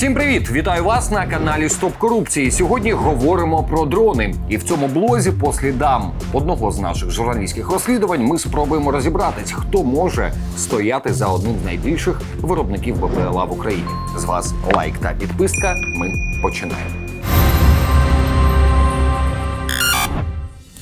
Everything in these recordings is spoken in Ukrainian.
Всім привіт! Вітаю вас на каналі Стоп Корупції. Сьогодні говоримо про дрони. І в цьому блозі, по слідам одного з наших журналістських розслідувань, ми спробуємо розібратись, хто може стояти за одним з найбільших виробників БПЛА в Україні. З вас лайк та підписка. Ми починаємо.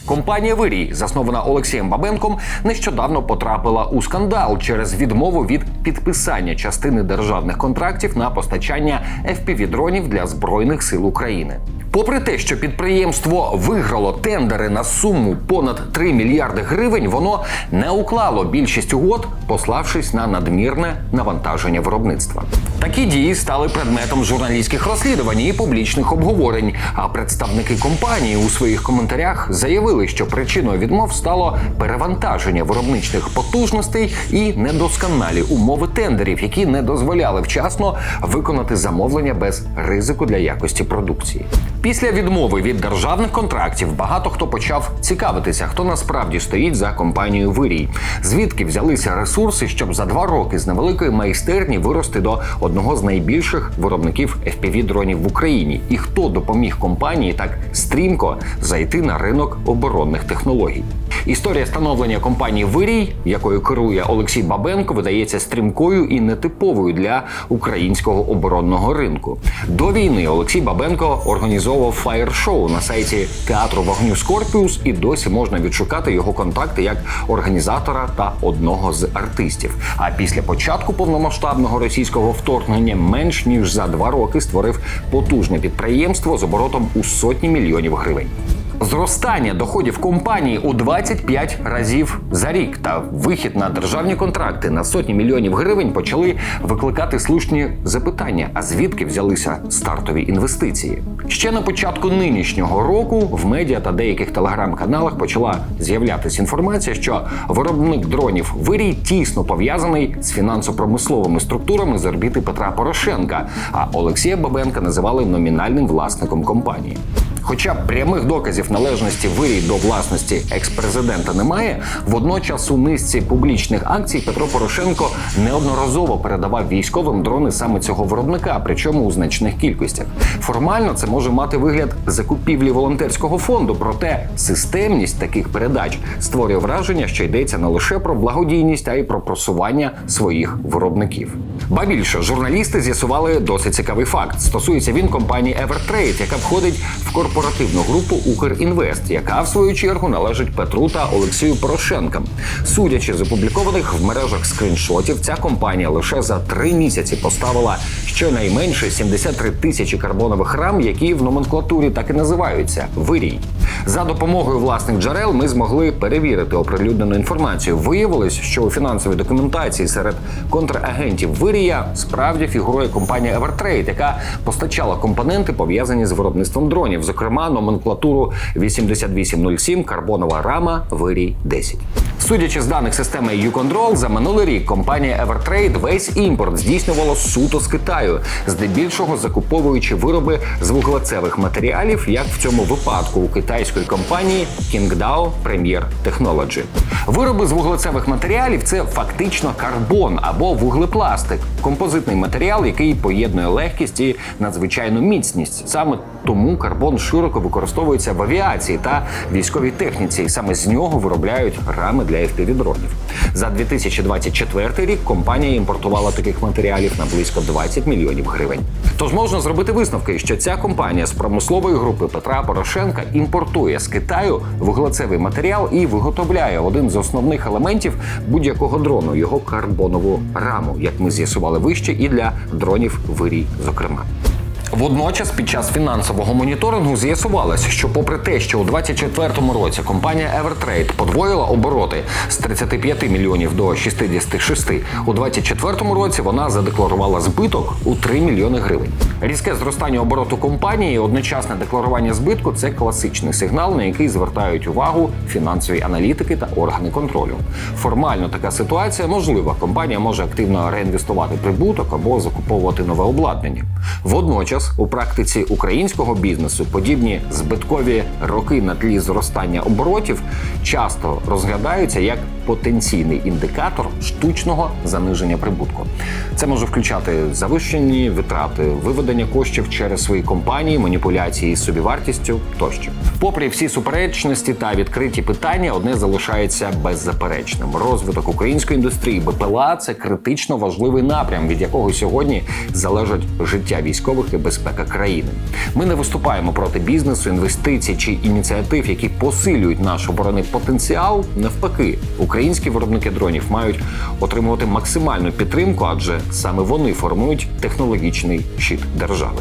Компанія Вирій, заснована Олексієм Бабенком, нещодавно потрапила у скандал через відмову від підписання частини державних контрактів на постачання FPV-дронів для збройних сил України. Попри те, що підприємство виграло тендери на суму понад 3 мільярди гривень, воно не уклало більшість угод, пославшись на надмірне навантаження виробництва. Такі дії стали предметом журналістських розслідувань і публічних обговорень. А представники компанії у своїх коментарях заявили, що причиною відмов стало перевантаження виробничних потужностей і недосконалі умови тендерів, які не дозволяли вчасно виконати замовлення без ризику для якості продукції. Після відмови від державних контрактів багато хто почав цікавитися, хто насправді стоїть за компанією Вирій, звідки взялися ресурси, щоб за два роки з невеликої майстерні вирости до одного з найбільших виробників fpv дронів в Україні, і хто допоміг компанії так стрімко зайти на ринок оборонних технологій. Історія становлення компанії Вирій, якою керує Олексій Бабенко, видається стрімкою і нетиповою для українського оборонного ринку. До війни Олексій Бабенко організовував фаєр-шоу на сайті театру вогню Скорпіус, і досі можна відшукати його контакти як організатора та одного з артистів. А після початку повномасштабного російського вторгнення менш ніж за два роки створив потужне підприємство з оборотом у сотні мільйонів гривень. Зростання доходів компанії у 25 разів за рік та вихід на державні контракти на сотні мільйонів гривень почали викликати слушні запитання: а звідки взялися стартові інвестиції? Ще на початку нинішнього року в медіа та деяких телеграм-каналах почала з'являтися інформація, що виробник дронів вирій тісно пов'язаний з фінансово-промисловими структурами з орбіти Петра Порошенка. А Олексія Бабенка називали номінальним власником компанії. Хоча прямих доказів належності вирій до власності екс-президента немає, водночас у низці публічних акцій Петро Порошенко неодноразово передавав військовим дрони саме цього виробника, причому у значних кількостях. Формально це може мати вигляд закупівлі волонтерського фонду, проте системність таких передач створює враження, що йдеться не лише про благодійність, а й про просування своїх виробників. Ба більше журналісти з'ясували досить цікавий факт. Стосується він компанії Evertrade, яка входить в корпоративну групу Укрінвест, яка в свою чергу належить Петру та Олексію Порошенкам. Судячи з опублікованих в мережах скріншотів, ця компанія лише за три місяці поставила щонайменше 73 тисячі карбонових рам, які в номенклатурі так і називаються вирій. За допомогою власних джерел ми змогли перевірити оприлюднену інформацію. Виявилось, що у фінансовій документації серед контрагентів Вирія справді фігурує компанія Evertrade, яка постачала компоненти пов'язані з виробництвом дронів, зокрема номенклатуру 8807 карбонова рама Вирій 10. Судячи з даних системи YouControl, за минулий рік компанія Evertrade весь імпорт здійснювала суто з Китаю, здебільшого закуповуючи вироби з вуглецевих матеріалів, як в цьому випадку у китайської компанії Qingdao Premier Technology. Вироби з вуглецевих матеріалів це фактично карбон або вуглепластик, композитний матеріал, який поєднує легкість і надзвичайну міцність. Саме тому карбон широко використовується в авіації та військовій техніці, і саме з нього виробляють рами для FPV-дронів. За 2024 рік компанія імпортувала таких матеріалів на близько 20 мільйонів гривень. Тож можна зробити висновки, що ця компанія з промислової групи Петра Порошенка імпортує з Китаю вуглецевий матеріал і виготовляє один з основних елементів будь-якого дрону його карбонову раму, як ми з'ясували вище, і для дронів вирій, зокрема. Водночас, під час фінансового моніторингу з'ясувалося, що, попри те, що у 2024 році компанія Evertrade подвоїла обороти з 35 мільйонів до 66, у 2024 році вона задекларувала збиток у 3 мільйони гривень. Різке зростання обороту компанії і одночасне декларування збитку це класичний сигнал, на який звертають увагу фінансові аналітики та органи контролю. Формально така ситуація можлива. Компанія може активно реінвестувати прибуток або закуповувати нове обладнання. Водночас Водночас, у практиці українського бізнесу подібні збиткові роки на тлі зростання оборотів часто розглядаються як потенційний індикатор штучного заниження прибутку. Це може включати завищені витрати, виведення коштів через свої компанії, маніпуляції з собівартістю тощо. Попри всі суперечності та відкриті питання, одне залишається беззаперечним: розвиток української індустрії БПЛА це критично важливий напрям, від якого сьогодні залежить життя військових і безпека країни. Ми не виступаємо проти бізнесу, інвестицій чи ініціатив, які посилюють наш оборонний потенціал. Навпаки, українські виробники дронів мають отримувати максимальну підтримку, адже саме вони формують технологічний щит держави.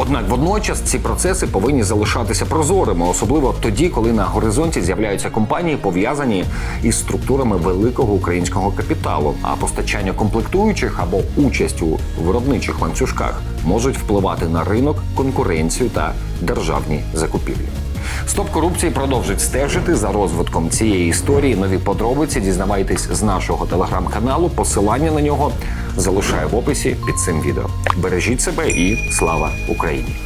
Однак водночас ці процеси повинні залишатися прозорими, особливо тоді, коли на горизонті з'являються компанії, пов'язані із структурами великого українського капіталу, а постачання комплектуючих або участь у виробничих ланцюжках можуть впливати на ринок, конкуренцію та державні закупівлі. Стоп корупції продовжить стежити за розвитком цієї історії. Нові подробиці дізнавайтесь з нашого телеграм-каналу. Посилання на нього залишаю в описі під цим відео. Бережіть себе і слава Україні!